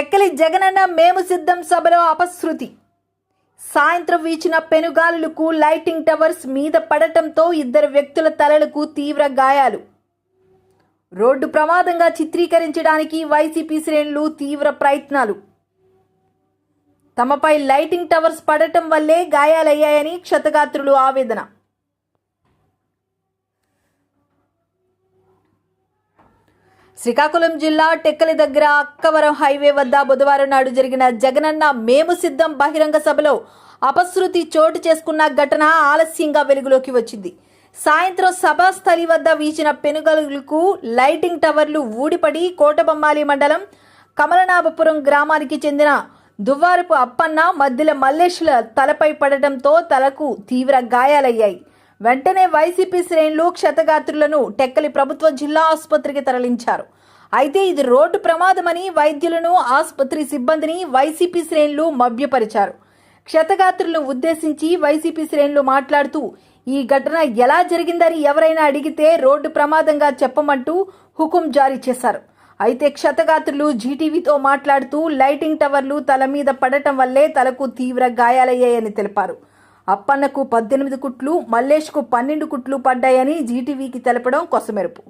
టెక్కలి జగనన్న మేము సిద్ధం సభలో అపశృతి. సాయంత్రం వీచిన పెనుగాలులకు లైటింగ్ టవర్స్ మీద పడటంతో ఇద్దరు వ్యక్తుల తలలకు తీవ్ర గాయాలు. రోడ్డు ప్రమాదంగా చిత్రీకరించడానికి వైసీపీ శ్రేణులు తీవ్ర ప్రయత్నాలు. తమపై లైటింగ్ టవర్స్ పడటం వల్లే గాయాలయ్యాయని క్షతగాత్రులు ఆవేదన. శ్రీకాకుళం జిల్లా టెక్కలి దగ్గర అక్కవరం హైవే వద్ద బుధవారం నాడు జరిగిన జగనన్న మేము సిద్ధం బహిరంగ సభలో అపశృతి చోటు చేసుకున్న ఘటన ఆలస్యంగా వెలుగులోకి వచ్చింది. సాయంత్రం సభాస్థలి వద్ద వీచిన పెనుగలులకు లైటింగ్ టవర్లు ఊడిపడి కోటబొమ్మాలి మండలం కమలనాభపురం గ్రామానికి చెందిన దువ్వారపు అప్పన్న మధ్యల మల్లేష్ల తలపై పడటంతో తలకు తీవ్ర గాయాలయ్యాయి. వెంటనే వైసీపీ శ్రేణులు క్షతగాత్రులను టెక్కలి ప్రభుత్వ జిల్లా ఆసుపత్రికి తరలించారు. అయితే ఇది రోడ్డు ప్రమాదమని వైద్యులను ఆసుపత్రి సిబ్బందిని వైసీపీ శ్రేణులు మభ్యపరిచారు. క్షతగాత్రులను ఉద్దేశించి వైసీపీ శ్రేణులు మాట్లాడుతూ ఈ ఘటన ఎలా జరిగిందని ఎవరైనా అడిగితే రోడ్డు ప్రమాదంగా చెప్పమంటూ హుకుం జారీ చేశారు. అయితే క్షతగాత్రులు జీటీవీతో మాట్లాడుతూ లైటింగ్ టవర్లు తల మీద పడటం వల్లే తలకు తీవ్ర గాయాలయ్యాయని తెలిపారు. అప్పన్నకు పద్దెనిమిది కుట్లు మల్లేష్కు పన్నెండు కుట్లు పడ్డాయని జీటీవీకి తెలపడం కొసమెరుపు.